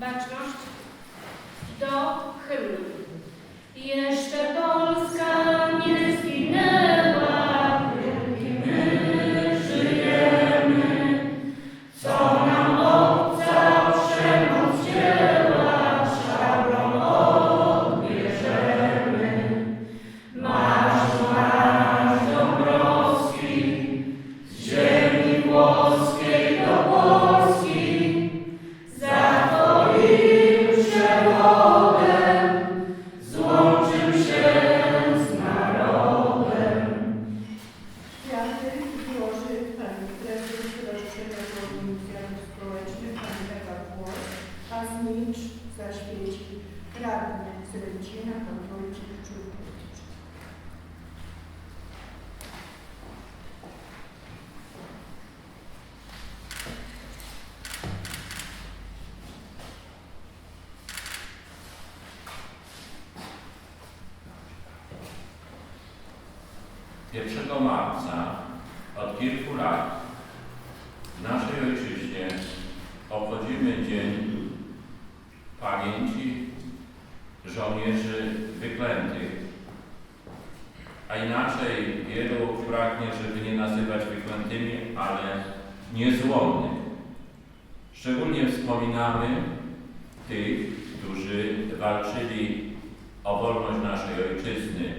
baczność do hymnu. Jeszcze Polska Pierwszego marca od kilku lat w naszej ojczyźnie obchodzimy Dzień Żołnierzy Wyklętych. A inaczej wielu pragnie, żeby nie nazywać wyklętymi, ale niezłomnych. Szczególnie wspominamy tych, którzy walczyli o wolność naszej ojczyzny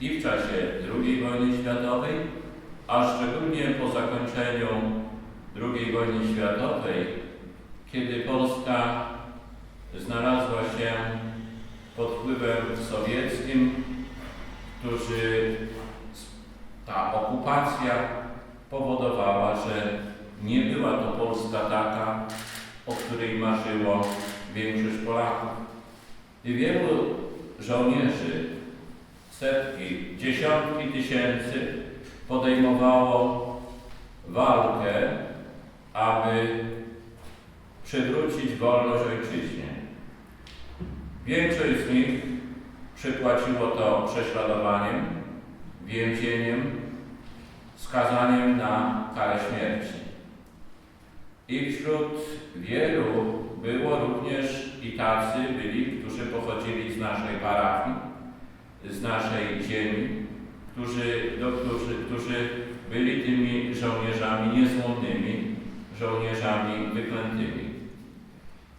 i w czasie II wojny światowej, a szczególnie po zakończeniu II wojny światowej, kiedy Polska znalazła się pod wpływem sowieckim, którzy ta okupacja powodowała, że nie była to Polska taka, o której marzyło większość Polaków. I wielu żołnierzy setki, dziesiątki tysięcy podejmowało walkę, aby przywrócić wolność ojczyźnie. Większość z nich przypłaciło to prześladowaniem, więzieniem, skazaniem na karę śmierci. I wśród wielu było również i tacy byli, którzy pochodzili z naszej parafii, z naszej ziemi, którzy, do, którzy, którzy byli tymi żołnierzami niezłomnymi, żołnierzami wyklętymi.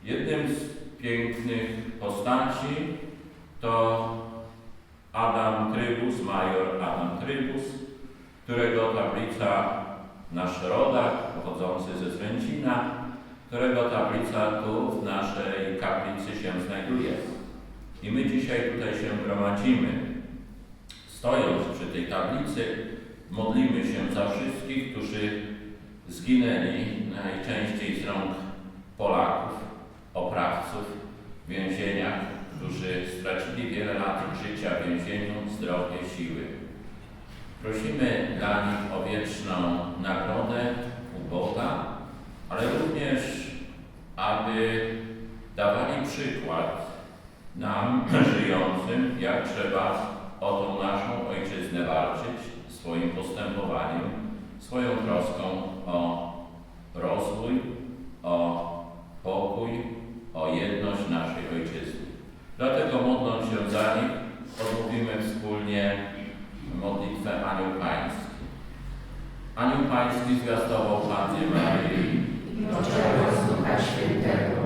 Jednym z pięknych postaci to Adam Trybus, major Adam Trybus, którego tablica nasz rodak pochodzący ze Zwęcina, którego tablica tu w naszej kaplicy się znajduje. I my dzisiaj tutaj się gromadzimy. Stojąc przy tej tablicy, modlimy się za wszystkich, którzy zginęli najczęściej z rąk Polaków, oprawców w więzieniach, którzy stracili wiele lat życia w więzieniu, zdrowie, siły. Prosimy dla nich o wieczną nagrodę u Boga, ale również, aby dawali przykład nam żyjącym, jak trzeba o tą naszą ojczyznę walczyć swoim postępowaniem, swoją troską o rozwój, o pokój, o jedność naszej ojczyzny. Dlatego modląc się za nich, odmówimy wspólnie modlitwę Anioł Pański. Anioł Pański zwiastował Pannie Maryi. Poczęła Ducha Świętego.